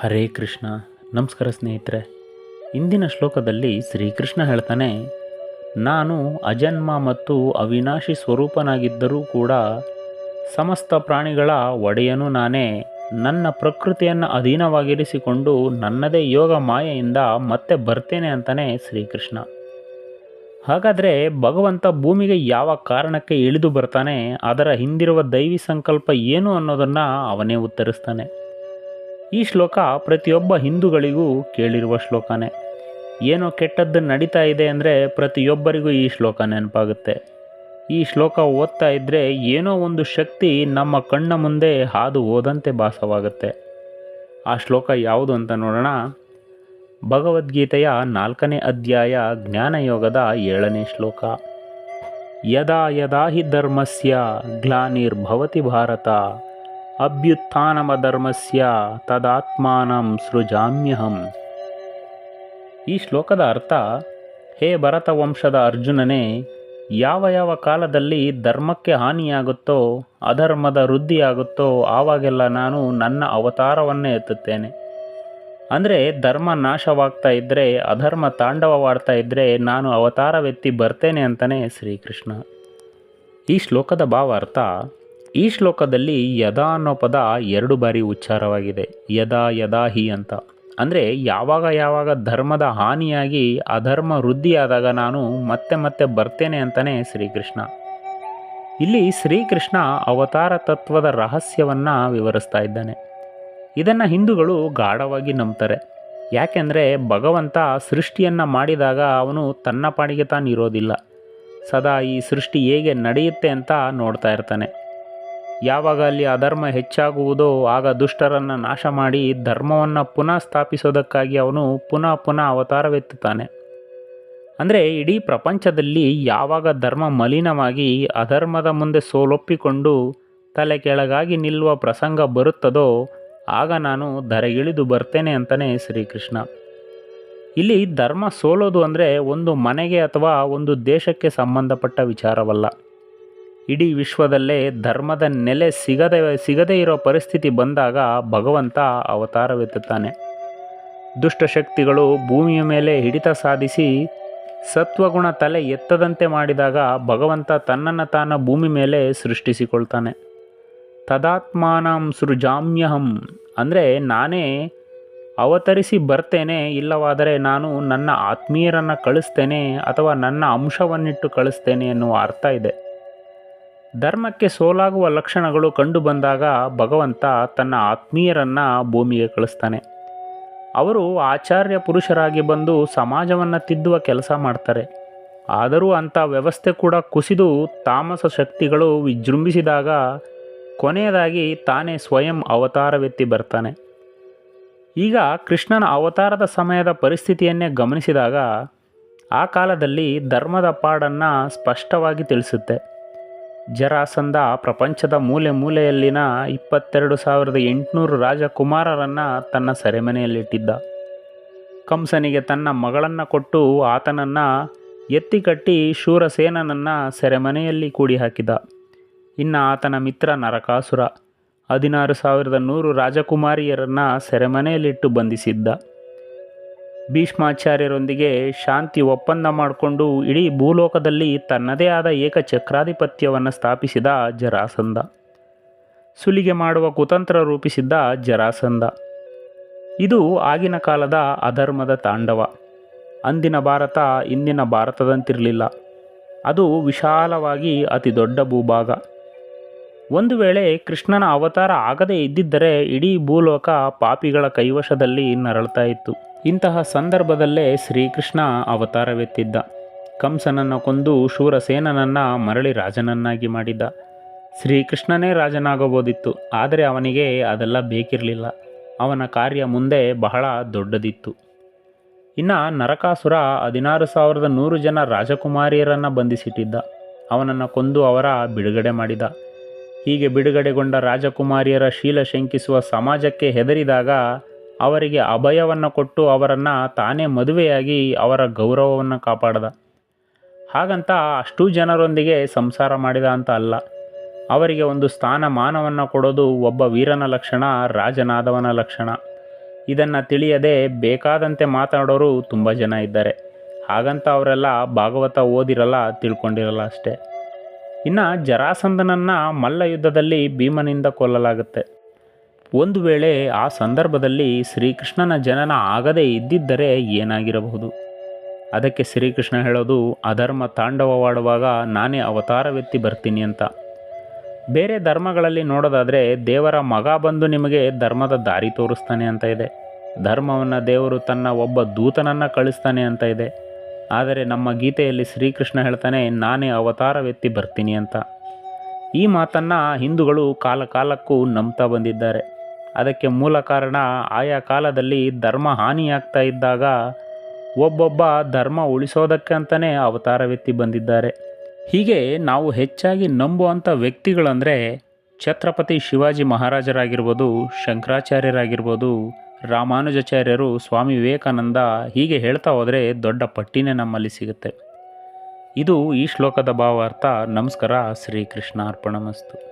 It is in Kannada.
ಹರೇ ಕೃಷ್ಣ. ನಮಸ್ಕಾರ ಸ್ನೇಹಿತರೆ. ಇಂದಿನ ಶ್ಲೋಕದಲ್ಲಿ ಶ್ರೀಕೃಷ್ಣ ಹೇಳ್ತಾನೆ, ನಾನು ಅಜನ್ಮ ಮತ್ತು ಅವಿನಾಶಿ ಸ್ವರೂಪನಾಗಿದ್ದರೂ ಕೂಡ ಸಮಸ್ತ ಪ್ರಾಣಿಗಳ ಒಡೆಯನು ನಾನೇ. ನನ್ನ ಪ್ರಕೃತಿಯನ್ನು ಅಧೀನವಾಗಿರಿಸಿಕೊಂಡು ನನ್ನದೇ ಯೋಗ ಮಾಯೆಯಿಂದ ಮತ್ತೆ ಬರ್ತೇನೆ ಅಂತಾನೆ ಶ್ರೀಕೃಷ್ಣ. ಹಾಗಾದರೆ ಭಗವಂತ ಭೂಮಿಗೆ ಯಾವ ಕಾರಣಕ್ಕೆ ಇಳಿದು ಬರ್ತಾನೆ, ಅದರ ಹಿಂದಿರುವ ದೈವಿ ಸಂಕಲ್ಪ ಏನು ಅನ್ನೋದನ್ನು ಅವನೇ ಉತ್ತರಿಸ್ತಾನೆ. ಈ ಶ್ಲೋಕ ಪ್ರತಿಯೊಬ್ಬ ಹಿಂದೂಗಳಿಗೂ ಕೇಳಿರುವ ಶ್ಲೋಕನೇ. ಏನೋ ಕೆಟ್ಟದ್ದು ನಡೀತಾ ಇದೆ ಅಂದರೆ ಪ್ರತಿಯೊಬ್ಬರಿಗೂ ಈ ಶ್ಲೋಕ ನೆನಪಾಗುತ್ತೆ. ಈ ಶ್ಲೋಕ ಓದ್ತಾ ಇದ್ದರೆ ಏನೋ ಒಂದು ಶಕ್ತಿ ನಮ್ಮ ಕಣ್ಣ ಮುಂದೆ ಹಾದು ಹೋದಂತೆ ಭಾಸವಾಗುತ್ತೆ. ಆ ಶ್ಲೋಕ ಯಾವುದು ಅಂತ ನೋಡೋಣ. ಭಗವದ್ಗೀತೆಯ ನಾಲ್ಕನೇ ಅಧ್ಯಾಯ ಜ್ಞಾನಯೋಗದ ಏಳನೇ ಶ್ಲೋಕ. ಯದಾ ಯದಾ ಹಿ ಧರ್ಮಸ್ಯ ಗ್ಲಾನಿರ್ಭವತಿ ಭಾರತ. ಅಭ್ಯುತ್ಥಾನಮಧರ್ಮಸ್ಯ ತದಾತ್ಮಾನಂ ಸೃಜಾಮ್ಯಹಂ. ಈ ಶ್ಲೋಕದ ಅರ್ಥ, ಹೇ ಭರತ ವಂಶದ ಅರ್ಜುನನೇ, ಯಾವ ಯಾವ ಕಾಲದಲ್ಲಿ ಧರ್ಮಕ್ಕೆ ಹಾನಿಯಾಗುತ್ತೋ, ಅಧರ್ಮದ ವೃದ್ಧಿಯಾಗುತ್ತೋ, ಆವಾಗೆಲ್ಲ ನಾನು ನನ್ನ ಅವತಾರವನ್ನೇ ಎತ್ತುತ್ತೇನೆ. ಅಂದರೆ ಧರ್ಮ ನಾಶವಾಗ್ತಾ ಇದ್ದರೆ ಅಧರ್ಮ ತಾಂಡವವಾಡ್ತಾ ಇದ್ದರೆ ನಾನು ಅವತಾರವೆತ್ತಿ ಬರ್ತೇನೆ ಅಂತಲೇ ಶ್ರೀಕೃಷ್ಣ. ಈ ಶ್ಲೋಕದ ಭಾವಾರ್ಥ ಈ ಶ್ಲೋಕದಲ್ಲಿ ಯದಾ ಅನ್ನೋ ಪದ ಎರಡು ಬಾರಿ ಉಚ್ಚಾರವಾಗಿದೆ. ಯದಾ ಯದಾ, ಹಿ ಅಂತ. ಅಂದರೆ ಯಾವಾಗ ಯಾವಾಗ ಧರ್ಮದ ಹಾನಿಯಾಗಿ ಅಧರ್ಮ ವೃದ್ಧಿಯಾದಾಗ ನಾನು ಮತ್ತೆ ಮತ್ತೆ ಬರ್ತೇನೆ ಅಂತಲೇ ಶ್ರೀಕೃಷ್ಣ. ಇಲ್ಲಿ ಶ್ರೀಕೃಷ್ಣ ಅವತಾರ ತತ್ವದ ರಹಸ್ಯವನ್ನು ವಿವರಿಸ್ತಾ ಇದ್ದಾನೆ. ಇದನ್ನು ಹಿಂದೂಗಳು ಗಾಢವಾಗಿ ನಂಬ್ತಾರೆ. ಯಾಕೆಂದರೆ ಭಗವಂತ ಸೃಷ್ಟಿಯನ್ನು ಮಾಡಿದಾಗ ಅವನು ತನ್ನ ಪಾಡಿಗೆ ತಾನು ಇರೋದಿಲ್ಲ. ಸದಾ ಈ ಸೃಷ್ಟಿ ಹೇಗೆ ನಡೆಯುತ್ತೆ ಅಂತ ನೋಡ್ತಾ ಇರ್ತಾನೆ. ಯಾವಾಗ ಅಲ್ಲಿ ಅಧರ್ಮ ಹೆಚ್ಚಾಗುವುದೋ ಆಗ ದುಷ್ಟರನ್ನು ನಾಶ ಮಾಡಿ ಧರ್ಮವನ್ನು ಪುನಃ ಸ್ಥಾಪಿಸೋದಕ್ಕಾಗಿ ಅವನು ಪುನಃ ಪುನಃ ಅವತಾರವೆತ್ತುತ್ತಾನೆ. ಅಂದರೆ ಇಡೀ ಪ್ರಪಂಚದಲ್ಲಿ ಯಾವಾಗ ಧರ್ಮ ಮಲಿನವಾಗಿ ಅಧರ್ಮದ ಮುಂದೆ ಸೋಲೊಪ್ಪಿಕೊಂಡು ತಲೆ ಕೆಳಗಾಗಿ ನಿಲ್ಲುವ ಪ್ರಸಂಗ ಬರುತ್ತದೋ ಆಗ ನಾನು ಧರೆಗಿಳಿದು ಬರ್ತೇನೆ ಅಂತಲೇ ಶ್ರೀಕೃಷ್ಣ. ಇಲ್ಲಿ ಧರ್ಮ ಸೋಲೋದು ಅಂದರೆ ಒಂದು ಮನೆಗೆ ಅಥವಾ ಒಂದು ದೇಶಕ್ಕೆ ಸಂಬಂಧಪಟ್ಟ ವಿಚಾರವಲ್ಲ. ಇಡೀ ವಿಶ್ವದಲ್ಲೇ ಧರ್ಮದ ನೆಲೆ ಸಿಗದೆ, ಸಿಗದೇ ಇರೋ ಪರಿಸ್ಥಿತಿ ಬಂದಾಗ ಭಗವಂತ ಅವತಾರವೆತ್ತುತ್ತಾನೆ. ದುಷ್ಟಶಕ್ತಿಗಳು ಭೂಮಿಯ ಮೇಲೆ ಹಿಡಿತ ಸಾಧಿಸಿ ಸತ್ವಗುಣ ತಲೆ ಎತ್ತದಂತೆ ಮಾಡಿದಾಗ ಭಗವಂತ ತನ್ನನ್ನು ತಾನ ಭೂಮಿ ಮೇಲೆ ಸೃಷ್ಟಿಸಿಕೊಳ್ತಾನೆ. ತದಾತ್ಮಾನಂ ಸೃಜಾಮ್ಯಹಂ. ಅಂದರೆ ನಾನೇ ಅವತರಿಸಿ ಬರ್ತೇನೆ, ಇಲ್ಲವಾದರೆ ನಾನು ನನ್ನ ಆತ್ಮೀಯರನ್ನು ಕಳಿಸ್ತೇನೆ ಅಥವಾ ನನ್ನ ಅಂಶವನ್ನಿಟ್ಟು ಕಳಿಸ್ತೇನೆ ಎನ್ನುವ ಅರ್ಥ ಇದೆ. ಧರ್ಮಕ್ಕೆ ಸೋಲಾಗುವ ಲಕ್ಷಣಗಳು ಕಂಡು ಬಂದಾಗ ಭಗವಂತ ತನ್ನ ಆತ್ಮೀಯರನ್ನು ಭೂಮಿಗೆ ಕಳಿಸ್ತಾನೆ. ಅವರು ಆಚಾರ್ಯ ಪುರುಷರಾಗಿ ಬಂದು ಸಮಾಜವನ್ನು ತಿದ್ದುವ ಕೆಲಸ ಮಾಡ್ತಾರೆ. ಆದರೂ ಅಂಥ ವ್ಯವಸ್ಥೆ ಕೂಡ ಕುಸಿದು ತಾಮಸ ಶಕ್ತಿಗಳು ವಿಜೃಂಭಿಸಿದಾಗ ಕೊನೆಯದಾಗಿ ತಾನೇ ಸ್ವಯಂ ಅವತಾರವೆತ್ತಿ ಬರ್ತಾನೆ. ಈಗ ಕೃಷ್ಣನ ಅವತಾರದ ಸಮಯದ ಪರಿಸ್ಥಿತಿಯನ್ನೇ ಗಮನಿಸಿದಾಗ ಆ ಕಾಲದಲ್ಲಿ ಧರ್ಮದ ಪಾಡನ್ನು ಸ್ಪಷ್ಟವಾಗಿ ತಿಳಿಸುತ್ತೆ. ಜರಾಸಂಧ ಪ್ರಪಂಚದ ಮೂಲೆ ಮೂಲೆಯಲ್ಲಿನ ಇಪ್ಪತ್ತೆರಡು ಸಾವಿರದ ಎಂಟುನೂರು ರಾಜಕುಮಾರರನ್ನು ತನ್ನ ಸೆರೆಮನೆಯಲ್ಲಿಟ್ಟಿದ್ದ. ಕಂಸನಿಗೆ ತನ್ನ ಮಗಳನ್ನು ಕೊಟ್ಟು ಆತನನ್ನು ಎತ್ತಿಕಟ್ಟಿ ಶೂರಸೇನನನ್ನು ಸೆರೆಮನೆಯಲ್ಲಿ ಕೂಡಿ ಹಾಕಿದ. ಇನ್ನು ಆತನ ಮಿತ್ರ ನರಕಾಸುರ, ಹದಿನಾರು ಸಾವಿರದ ನೂರು ರಾಜಕುಮಾರಿಯರನ್ನು ಸೆರೆಮನೆಯಲ್ಲಿಟ್ಟು ಬಂಧಿಸಿದ್ದ. ಭೀಷ್ಮಾಚಾರ್ಯರೊಂದಿಗೆ ಶಾಂತಿ ಒಪ್ಪಂದ ಮಾಡಿಕೊಂಡು ಇಡೀ ಭೂಲೋಕದಲ್ಲಿ ತನ್ನದೇ ಆದ ಏಕ ಚಕ್ರಾಧಿಪತ್ಯವನ್ನು ಸ್ಥಾಪಿಸಿದ ಜರಾಸಂದ ಸುಲಿಗೆ ಮಾಡುವ ಕುತಂತ್ರ ರೂಪಿಸಿದ್ದ ಜರಾಸಂದ ಇದು ಆಗಿನ ಕಾಲದ ಅಧರ್ಮದ ತಾಂಡವ. ಅಂದಿನ ಭಾರತ ಇಂದಿನ ಭಾರತದಂತಿರಲಿಲ್ಲ. ಅದು ವಿಶಾಲವಾಗಿ ಅತಿ ದೊಡ್ಡ ಭೂಭಾಗ. ಒಂದು ವೇಳೆ ಕೃಷ್ಣನ ಅವತಾರ ಆಗದೇ ಇದ್ದಿದ್ದರೆ ಇಡೀ ಭೂಲೋಕ ಪಾಪಿಗಳ ಕೈವಶದಲ್ಲಿ ನರಳ್ತಾ ಇತ್ತು. ಇಂತಹ ಸಂದರ್ಭದಲ್ಲೇ ಶ್ರೀಕೃಷ್ಣ ಅವತಾರವೆತ್ತಿದ್ದ. ಕಂಸನನ್ನು ಕೊಂದು ಶೂರಸೇನನನ್ನು ಮರಳಿ ರಾಜನನ್ನಾಗಿ ಮಾಡಿದ್ದ. ಶ್ರೀಕೃಷ್ಣನೇ ರಾಜನಾಗಬೋದಿತ್ತು, ಆದರೆ ಅವನಿಗೆ ಅದೆಲ್ಲ ಬೇಕಿರಲಿಲ್ಲ. ಅವನ ಕಾರ್ಯ ಮುಂದೆ ಬಹಳ ದೊಡ್ಡದಿತ್ತು. ಇನ್ನು ನರಕಾಸುರ ಹದಿನಾರು ಸಾವಿರದ ನೂರು ಜನ ರಾಜಕುಮಾರಿಯರನ್ನು ಬಂಧಿಸಿಟ್ಟಿದ್ದ. ಅವನನ್ನು ಕೊಂದು ಅವರ ಬಿಡುಗಡೆ ಮಾಡಿದ. ಹೀಗೆ ಬಿಡುಗಡೆಗೊಂಡ ರಾಜಕುಮಾರಿಯರ ಶೀಲ ಶಂಕಿಸುವ ಸಮಾಜಕ್ಕೆ ಹೆದರಿದಾಗ ಅವರಿಗೆ ಅಭಯವನ್ನು ಕೊಟ್ಟು ಅವರನ್ನು ತಾನೇ ಮದುವೆಯಾಗಿ ಅವರ ಗೌರವವನ್ನು ಕಾಪಾಡದ. ಹಾಗಂತ ಅಷ್ಟು ಜನರೊಂದಿಗೆ ಸಂಸಾರ ಮಾಡಿದ ಅಂತ ಅಲ್ಲ. ಅವರಿಗೆ ಒಂದು ಸ್ಥಾನಮಾನವನ್ನು ಕೊಡೋದು ಒಬ್ಬ ವೀರನ ಲಕ್ಷಣ, ರಾಜನಾದವನ ಲಕ್ಷಣ. ಇದನ್ನು ತಿಳಿಯದೆ ಬೇಕಾದಂತೆ ಮಾತಾಡೋರು ತುಂಬ ಜನ ಇದ್ದಾರೆ. ಹಾಗಂತ ಅವರೆಲ್ಲ ಭಾಗವತ ಓದಿರಲ್ಲ, ತಿಳ್ಕೊಂಡಿರಲ್ಲ ಅಷ್ಟೇ. ಇನ್ನು ಜರಾಸಂದನನ್ನು ಮಲ್ಲ ಯುದ್ಧದಲ್ಲಿ ಭೀಮನಿಂದ ಕೊಲ್ಲಲಾಗುತ್ತೆ. ಒಂದು ವೇಳೆ ಆ ಸಂದರ್ಭದಲ್ಲಿ ಶ್ರೀಕೃಷ್ಣನ ಜನನ ಆಗದೇ ಇದ್ದಿದ್ದರೆ ಏನಾಗಿರಬಹುದು? ಅದಕ್ಕೆ ಶ್ರೀಕೃಷ್ಣ ಹೇಳೋದು, ಅಧರ್ಮ ತಾಂಡವವಾಡುವಾಗ ನಾನೇ ಅವತಾರವೆತ್ತಿ ಬರ್ತೀನಿ ಅಂತ. ಬೇರೆ ಧರ್ಮಗಳಲ್ಲಿ ನೋಡೋದಾದರೆ ದೇವರ ಮಗ ಬಂದು ನಿಮಗೆ ಧರ್ಮದ ದಾರಿ ತೋರಿಸ್ತಾನೆ ಅಂತ ಇದೆ. ಧರ್ಮವನ್ನು ದೇವರು ತನ್ನ ಒಬ್ಬ ದೂತನನ್ನು ಕಳಿಸ್ತಾನೆ ಅಂತ ಇದೆ. ಆದರೆ ನಮ್ಮ ಗೀತೆಯಲ್ಲಿ ಶ್ರೀಕೃಷ್ಣ ಹೇಳ್ತಾನೆ, ನಾನೇ ಅವತಾರವೆತ್ತಿ ಬರ್ತೀನಿ ಅಂತ. ಈ ಮಾತನ್ನು ಹಿಂದೂಗಳು ಕಾಲ ಕಾಲಕ್ಕೂ ನಂಬ್ತಾ ಬಂದಿದ್ದಾರೆ. ಅದಕ್ಕೆ ಮೂಲ ಕಾರಣ ಆಯಾ ಕಾಲದಲ್ಲಿ ಧರ್ಮ ಹಾನಿಯಾಗ್ತಾ ಇದ್ದಾಗ ಒಬ್ಬೊಬ್ಬ ಧರ್ಮ ಉಳಿಸೋದಕ್ಕೆ ಅಂತಲೇ ಅವತಾರವೆತ್ತಿ ಬಂದಿದ್ದಾರೆ. ಹೀಗೆ ನಾವು ಹೆಚ್ಚಾಗಿ ನಂಬುವಂಥ ವ್ಯಕ್ತಿಗಳಂದರೆ ಛತ್ರಪತಿ ಶಿವಾಜಿ ಮಹಾರಾಜರಾಗಿರ್ಬೋದು, ಶಂಕರಾಚಾರ್ಯರಾಗಿರ್ಬೋದು, ರಾಮಾನುಜಾಚಾರ್ಯರು, ಸ್ವಾಮಿ ವಿವೇಕಾನಂದ ಹೀಗೆ ಹೇಳ್ತಾ ಹೋದರೆ ದೊಡ್ಡ ಪಟ್ಟಿನೇ ನಮ್ಮಲ್ಲಿ ಸಿಗುತ್ತೆ. ಇದು ಈ ಶ್ಲೋಕದ ಭಾವಾರ್ಥ. ನಮಸ್ಕಾರ. ಶ್ರೀಕೃಷ್ಣ ಅರ್ಪಣಮಸ್ತು